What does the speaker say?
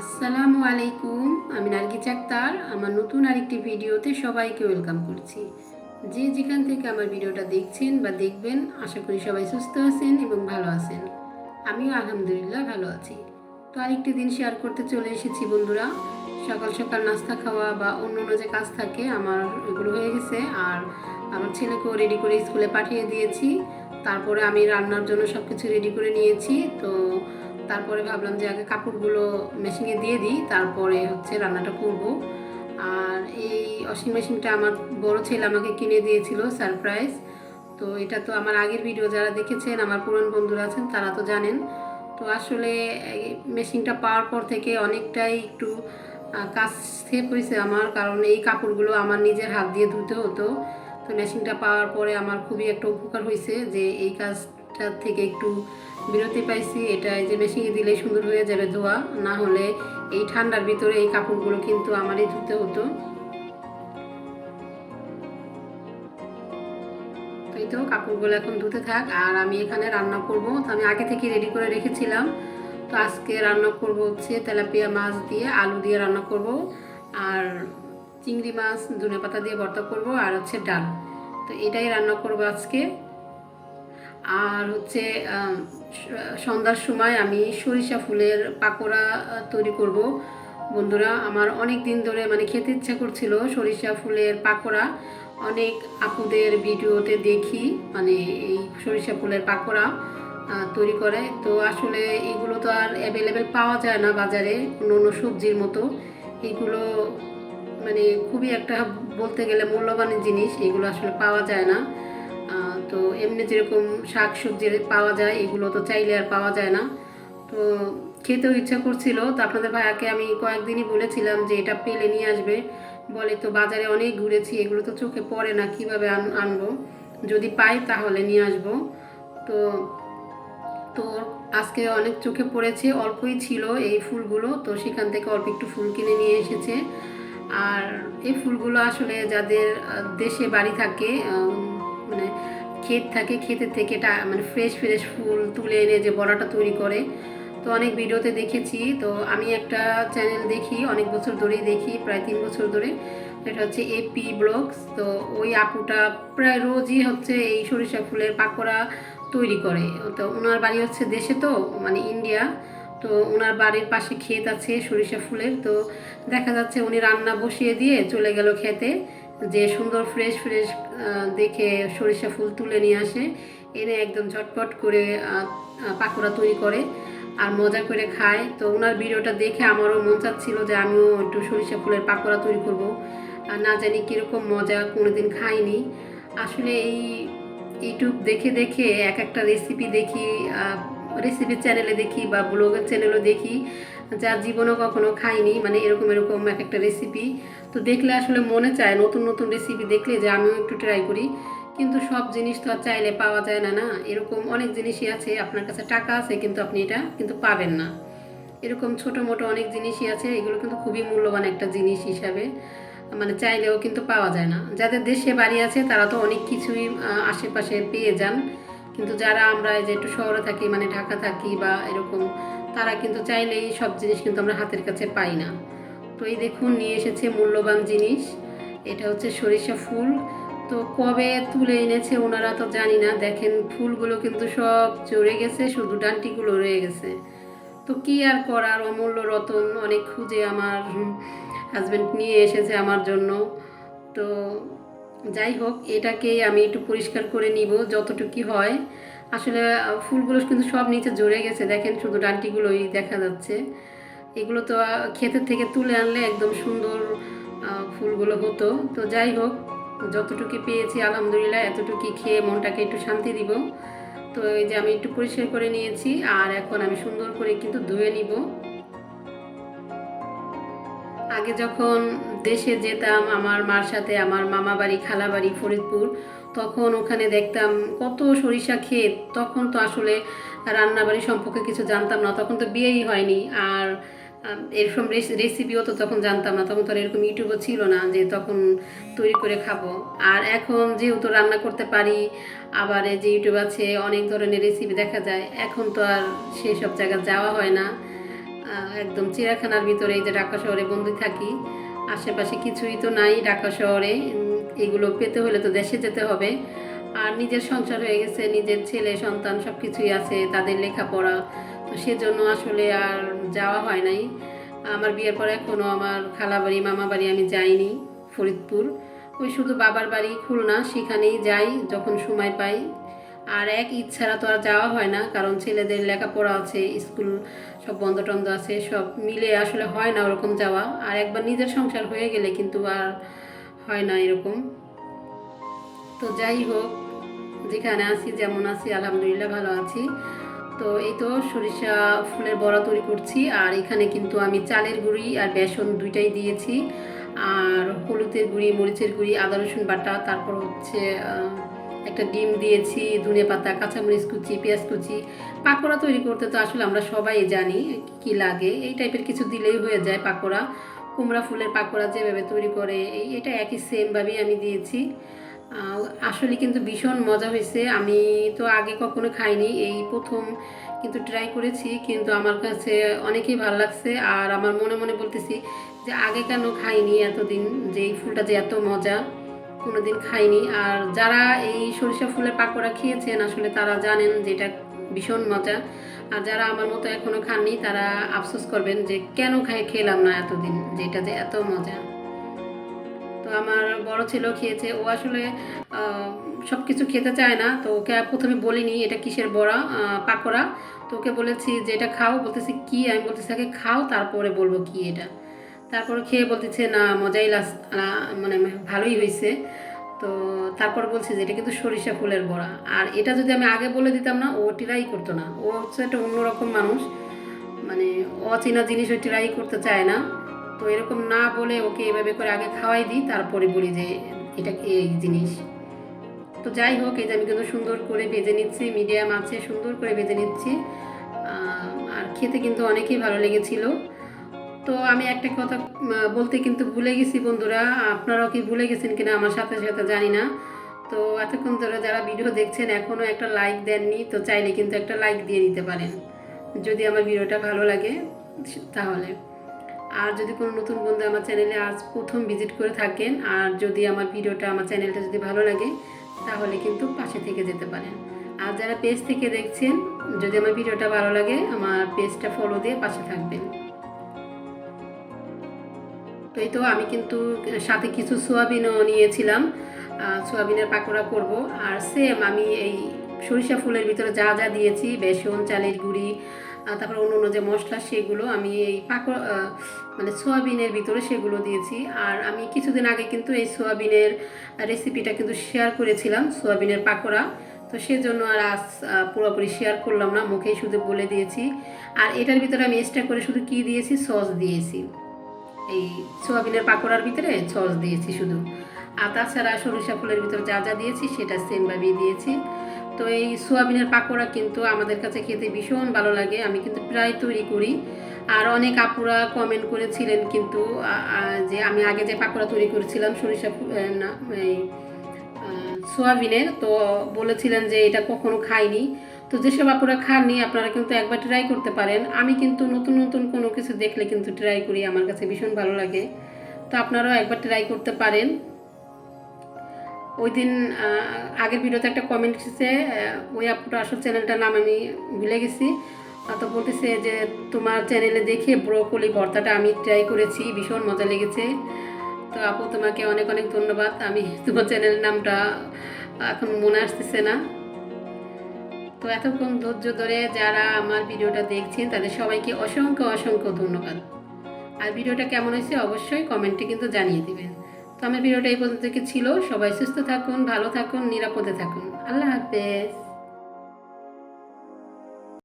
আসসালামু আলাইকুম, আমি নার্গিস আক্তার। আমার নতুন আরেকটি ভিডিওতে সবাইকে ওয়েলকাম করছি। যে যেখান থেকে আমার ভিডিওটা দেখছেন বা দেখবেন, আশা করি সবাই সুস্থ আছেন এবং ভালো আছেন। আমিও আলহামদুলিল্লাহ ভালো আছি। তো আরেকটি দিন শেয়ার করতে চলে এসেছি বন্ধুরা। সকাল সকাল নাস্তা খাওয়া বা অন্য অন্য যে কাজ থাকে, আমার এগুলো হয়ে গেছে। আর আমার ছেলেকেও রেডি করে স্কুলে পাঠিয়ে দিয়েছি। তারপরে আমি রান্নার জন্য সব কিছু রেডি করে নিয়েছি। তো তারপরে ভাবলাম যে আগে কাপড়গুলো মেশিনে দিয়ে দিই, তারপরে হচ্ছে রান্নাটা করব। আর এই ওয়াশিং মেশিনটা আমার বড় ছেলে আমাকে কিনে দিয়েছিল সারপ্রাইজ তো এটা তো আমার আগের ভিডিও যারা দেখেছেন, আমার পুরান বন্ধুরা আছেন, তারা তো জানেন। তো আসলে মেশিনটা পাওয়ার পর থেকে অনেকটাই একটু কাজ সেভ হয়েছে আমার, কারণ এই কাপড়গুলো আমার নিজের হাত দিয়ে ধুতে হতো। তো মেশিনটা পাওয়ার পরে আমার খুবই একটা উপকার হয়েছে যে এই কাজটা থেকে একটু বিরতি পাইছি। এটা এই যে মেশিনে দিলে সুন্দর হয়ে যাবে ধোয়া। না হলে এই ঠান্ডার ভিতরে এই কাপড়গুলো কিন্তু আমারই ধুতে হতো। এই তো কাপড়গুলো এখন ধুতে থাক। আর আমি এখানে রান্না করব। তো আমি আগে থেকে রেডি করে রেখেছিলাম। তো আজকে রান্না করব হচ্ছে তেলাপিয়া মাছ দিয়ে আলু দিয়ে রান্না করব। আর চিংড়ি মাছ ধনে পাতা দিয়ে ভর্তা করব। আর হচ্ছে ডাল। তো এটাই রান্না করব আজকে। আর হচ্ছে সন্ধ্যার সময় আমি সরিষা ফুলের পাকোড়া তৈরি করব। বন্ধুরা, আমার অনেক দিন ধরে মানে খেতে ইচ্ছা করছিল সরিষা ফুলের পাকোড়া। অনেক আপুদের ভিডিওতে দেখি মানে এই সরিষা ফুলের পাকোড়া তৈরি করে। তো আসলে এগুলো তো আর অ্যাভেলেবেল পাওয়া যায় না বাজারে, অন্য অন্য সবজির মতো। এগুলো মানে খুবই একটা বলতে গেলে মূল্যবান জিনিস, এগুলো আসলে পাওয়া যায় না। তো এমনি যেরকম শাক সবজি পাওয়া যায়, এগুলো তো চাইলে আর পাওয়া যায় না। তো খেতেও ইচ্ছা করছিল, তো আপনাদের ভাইয়াকে আমি কয়েকদিনই বলেছিলাম যে এটা পেলে নিয়ে আসবে। বলে তো বাজারে অনেক ঘুরেছি, এগুলো তো চোখে পড়ে না, কীভাবে আন- আনব? যদি পাই তাহলে নিয়ে আসব। তো তো আজকে অনেক চোখে পড়েছে, অল্পই ছিল এই ফুলগুলো, তো সেখান থেকে অল্প একটু ফুল কিনে নিয়ে এসেছে। আর এই ফুলগুলো আসলে যাদের দেশে বাড়ি থাকে মানে ক্ষেত থাকে, ক্ষেতের থেকে মানে ফ্রেশ ফ্রেশ ফুল তুলে এনে যে বড়াটা তৈরি করে। তো অনেক ভিডিওতে দেখেছি। তো আমি একটা চ্যানেল দেখি, অনেক বছর ধরেই দেখি, প্রায় তিন বছর ধরে। এটা হচ্ছে এপি ব্লগস তো ওই আপুটা প্রায় রোজই হচ্ছে এই সরিষা ফুলের পাকোড়া তৈরি করে। তো ওনার বাড়ি হচ্ছে দেশে তো মানে ইন্ডিয়া তো ওনার বাড়ির পাশে ক্ষেত আছে সরিষা ফুলের। তো দেখা যাচ্ছে উনি রান্না বসিয়ে দিয়ে চলে গেল খেতে যে সুন্দর ফ্রেশ ফ্রেশ দেখে সরিষা ফুল তুলে নিয়ে আসে। এনে একদম ঝটপট করে পাকোড়া তৈরি করে আর মজা করে খায়। তো ওনার ভিডিওটা দেখে আমারও মন চাচ্ছিল যে আমিও একটু সরিষা ফুলের পাকোড়া তৈরি করব। আর না জানি কীরকম মজা, কোনোদিন খাইনি। আসলে এই ইউটিউব দেখে দেখে এক একটা রেসিপি দেখি রেসিপি চ্যানেলে দেখি বা ব্লগের চ্যানেলও দেখি, যা জীবনেও কখনো খাইনি মানে এরকম এরকম এক একটা রেসিপি তো দেখলে আসলে মনে চায়, নতুন নতুন রেসিপি দেখলে যে আমিও একটু ট্রাই করি। কিন্তু সব জিনিস তো আর চাইলে পাওয়া যায় না না? এরকম অনেক জিনিসই আছে, আপনার কাছে টাকা আছে, কিন্তু আপনি এটা কিন্তু পাবেন না। এরকম ছোটো মোটো অনেক জিনিসই আছে, এগুলো কিন্তু খুবই মূল্যবান একটা জিনিস হিসাবে মানে চাইলেও কিন্তু পাওয়া যায় না। যাদের দেশে বাড়ি আছে, তারা তো অনেক কিছুই আশেপাশে পেয়ে যান। কিন্তু যারা আমরা যে একটু শহরে থাকি মানে ঢাকা থাকি বা এরকম, তারা কিন্তু চাইলেই সব জিনিস কিন্তু আমরা হাতের কাছে পাই না। তো এই দেখুন, নিয়ে এসেছে মূল্যবান জিনিস। এটা হচ্ছে সরিষা ফুল। তো কবে তুলে এনেছে ওনারা তো জানি না। দেখেন, ফুলগুলো কিন্তু সব চড়ে গেছে, শুধু ডান্টিগুলো রয়ে গেছে। তো কি আর করার? অমূল্য রতন অনেক খুঁজে আমার হাজব্যান্ড নিয়ে এসেছে আমার জন্য। তো যাই হোক এটাকেই আমি একটু পরিষ্কার করে নিব যতটুকু হয়। আসলে ফুলগুলো কিন্তু সব নিচে জড়ে গেছে। দেখেন শুধু ডান্টিগুলোই দেখা যাচ্ছে। এগুলো তো ক্ষেতের থেকে তুলে আনলে একদম সুন্দর ফুলগুলো হতো। তো যাই হোক যতটুকু পেয়েছি, আলহামদুলিল্লাহ, এতটুকু খেয়ে মনটাকে একটু শান্তি দিব। তো এই যে আমি একটু পরিষ্কার করে নিয়েছি, আর এখন আমি সুন্দর করে কিন্তু ধুয়ে নিব। আগে যখন দেশে যেতাম, আমার মার সাথে আমার মামা বাড়ি, খালা বাড়ি, ফরিদপুর, তখন ওখানে দেখতাম কত সরিষা ক্ষেত। তখন তো আসলে রান্নাবাড়ি সম্পর্কে কিছু জানতাম না, তখন তো বিয়েই হয়নি। আর এরকম রেসিপিও তো তখন জানতাম না, তখন তো আর এরকম ইউটিউবও ছিল না যে তখন তৈরি করে খাব। আর এখন যেহেতু রান্না করতে পারি, আবার যে ইউটিউব আছে, অনেক ধরনের রেসিপি দেখা যায়, এখন তো আর সেই সব জায়গায় যাওয়া হয় না। একদম চিড়িয়াখানার ভিতরে এই যে ঢাকা শহরে বন্দি থাকি, আশেপাশে কিছুই তো নাই ঢাকা শহরে। এগুলো পেতে হলে তো দেশে যেতে হবে। আর নিজের সংসার হয়ে গেছে, নিজের ছেলে, সন্তান সব কিছুই আছে, তাদের লেখাপড়া। তো সেজন্য আসলে আর যাওয়া হয় নাই। আমার বিয়ের পরে এখনও আমার খালা বাড়ি, মামা বাড়ি আমি যাইনি ফরিদপুর। ওই শুধু বাবার বাড়ি খুলনা, সেখানেই যাই, যখন সময় পাই। আর এক ইচ্ছারা তো আর যাওয়া হয় না, কারণ ছেলেদের লেখাপড়া আছে, স্কুল সব বন্ধ টন্ধ আছে, সব মিলে আসলে হয় না ওরকম যাওয়া। আর একবার নিজের সংসার হয়ে গেলে কিন্তু আর হয় না এরকম। তো যাই হোক, যেখানে আছি, যেমন আছি, আলহামদুলিল্লাহ ভালো আছি। তো এই তো সরিষা ফুলের বড়া তৈরি করছি, আর এখানে কিন্তু আমি চালের গুঁড়ি আর বেসন দুইটাই দিয়েছি। আর হলুদের গুঁড়ি, মরিচের গুঁড়ি, আদা রসুন বাটা, তারপর হচ্ছে একটা ডিম দিয়েছি, ধনে পাতা, কাঁচামরিচ কুচি, পেঁয়াজ কুচি, পাকোড়া তৈরি করতে তো আসলে আমরা সবাই জানি কি লাগে। এই টাইপের কিছু দিলেই হয়ে যায় পাকোড়া। কুমড়া ফুলের পাকোড়া যেভাবে তৈরি করে এটা একই সেমভাবেই আমি দিয়েছি। আসলে কিন্তু ভীষণ মজা হয়েছে। আমি তো আগে কখনো খাইনি, এই প্রথম কিন্তু ট্রাই করেছি, কিন্তু আমার কাছে অনেকেই ভালো লাগছে। আর আমার মনে মনে বলতেছি যে আগে কেন খাইনি এতদিন, যে এই ফুলটা যে এত মজা। কোনোদিন খাইনি। আর যারা এই সরিষা ফুলের পাকোড়া খেয়েছেন, আসলে তারা জানেন যে এটা ভীষণ মজা। আর যারা আমার মতো এখনও খাননি, তারা আফসোস করবেন যে কেন খাই, খেলাম না এতদিন যেটা যে এত মজা। তো আমার বড় ছেলেও খেয়েছে। ও আসলে সব কিছু খেতে চায় না। তো ওকে প্রথমে বলিনি এটা কিসের বড়া পাকোড়া। তো ওকে বলেছি যে এটা খাও। বলতেছি, কি? আমি বলতেছি, আগে খাও, তারপরে বলব কি এটা। তারপরে খেয়ে বলতেছে, না, মজাই লাস মানে ভালোই হয়েছে তো তারপর বলছে যে, এটা কিন্তু সরিষা ফুলের বড়া। আর এটা যদি আমি আগে বলে দিতাম না, ও ট্রাই করতো না। ও হচ্ছে একটা অন্যরকম মানুষ। মানে অচেনা জিনিস ও ট্রাই করতে চায় না। তো এরকম না বলে ওকে এভাবে করে আগে খাওয়াই দিই, তারপরে বলি যে, এটা এই জিনিস? তো যাই হোক, এই যে আমি কিন্তু সুন্দর করে ভেজে নিচ্ছি, মিডিয়াম আছে, সুন্দর করে ভেজে নিচ্ছি। আর খেতে কিন্তু অনেকই ভালো লেগেছিল। তো আমি একটা কথা বলতে কিন্তু ভুলে গেছি বন্ধুরা। আপনারাও কি ভুলে গেছেন কিনা আমার সাথে সাথে জানি না। তো এতক্ষণ ধরে যারা ভিডিও দেখছেন এখনও একটা লাইক দেননি, তো চাইলে কিন্তু একটা লাইক দিয়ে দিতে পারেন। যদি আমার ভিডিওটা ভালো লাগে, তাহলে। আর যদি কোনো নতুন বন্ধু আমার চ্যানেলে আজ প্রথম ভিজিট করে থাকেন, আর যদি আমার ভিডিওটা, আমার চ্যানেলটা যদি ভালো লাগে, তাহলে কিন্তু পাশে থেকে যেতে পারেন। আর যারা পেজ থেকে দেখছেন, যদি আমার ভিডিওটা ভালো লাগে, আমার পেজটা ফলো দিয়ে পাশে থাকবেন। তো এই তো আমি কিন্তু সাথে কিছু সোয়াবিনও নিয়েছিলাম। সোয়াবিনের পাকোড়া করব। আর সেম আমি এই সরিষা ফুলের ভিতরে যা যা দিয়েছি, বেসন, চালের গুঁড়ি তারপর অন্য অন্য যে মশলা, সেগুলো আমি এই পাকোড়া মানে সোয়াবিনের ভিতরে সেগুলো দিয়েছি। আর আমি কিছুদিন আগে কিন্তু এই সোয়াবিনের রেসিপিটা কিন্তু শেয়ার করেছিলাম, সোয়াবিনের পাকোড়া। তো সেজন্য আর আজ পুরোপুরি শেয়ার করলাম না, মুখেই শুধু বলে দিয়েছি। আর এটার ভিতরে আমি এক্সট্রা করে শুধু কি দিয়েছি? সস দিয়েছি। এই সোয়াবিনের পাকোড়ার ভিতরে সস দিয়েছি শুধু। আর তাছাড়া সরিষা ফুলের ভিতরে যা যা দিয়েছি সেটা সেমভাবেই দিয়েছি। তো এই সোয়াবিনের পাকোড়া কিন্তু আমাদের কাছে খেতে ভীষণ ভালো লাগে, আমি কিন্তু প্রায় তৈরি করি। আর অনেক আপুরা কমেন্ট করেছিলেন কিন্তু যে আমি আগে যে পাকোড়া তৈরি করেছিলাম সরিষা না, এই সোয়াবিনের, তো বলেছিলেন যে এটা কখনো খাইনি। তো যেসব আপুরা খাননি আপনারা কিন্তু একবার ট্রাই করতে পারেন, আমি কিন্তু নতুন নতুন কোনো কিছু দেখলে কিন্তু ট্রাই করি, আমার কাছে ভীষণ ভালো লাগে। তো আপনারাও একবার ট্রাই করতে পারেন। ওই দিন আগের ভিডিওতে একটা কমেন্ট এসেছে ওই আপুটা আসল চ্যানেলটার নাম আমি ভুলে গেছি। তো বলতেছে যে, তোমার চ্যানেলে দেখে ব্রোকলি ভর্তাটা আমি ট্রাই করেছি, ভীষণ মজা লেগেছে। তো আপু, তোমাকে অনেক অনেক ধন্যবাদ। আমি তোমার চ্যানেলের নামটা এখন মনে আসতেছে না। তো এতক্ষণ ধৈর্য ধরে যারা আমার ভিডিওটা দেখছেন, তাদের সবাইকে অসংখ্য অসংখ্য ধন্যবাদ। আর ভিডিওটা কেমন হয়েছে অবশ্যই কমেন্টে কিন্তু জানিয়ে দিবেন। তো আমার ভিডিওটা এই পর্যন্ত থেকে ছিল। সবাই সুস্থ থাকুন, ভালো থাকুন, নিরাপদে থাকুন। আল্লাহ হাফেজ।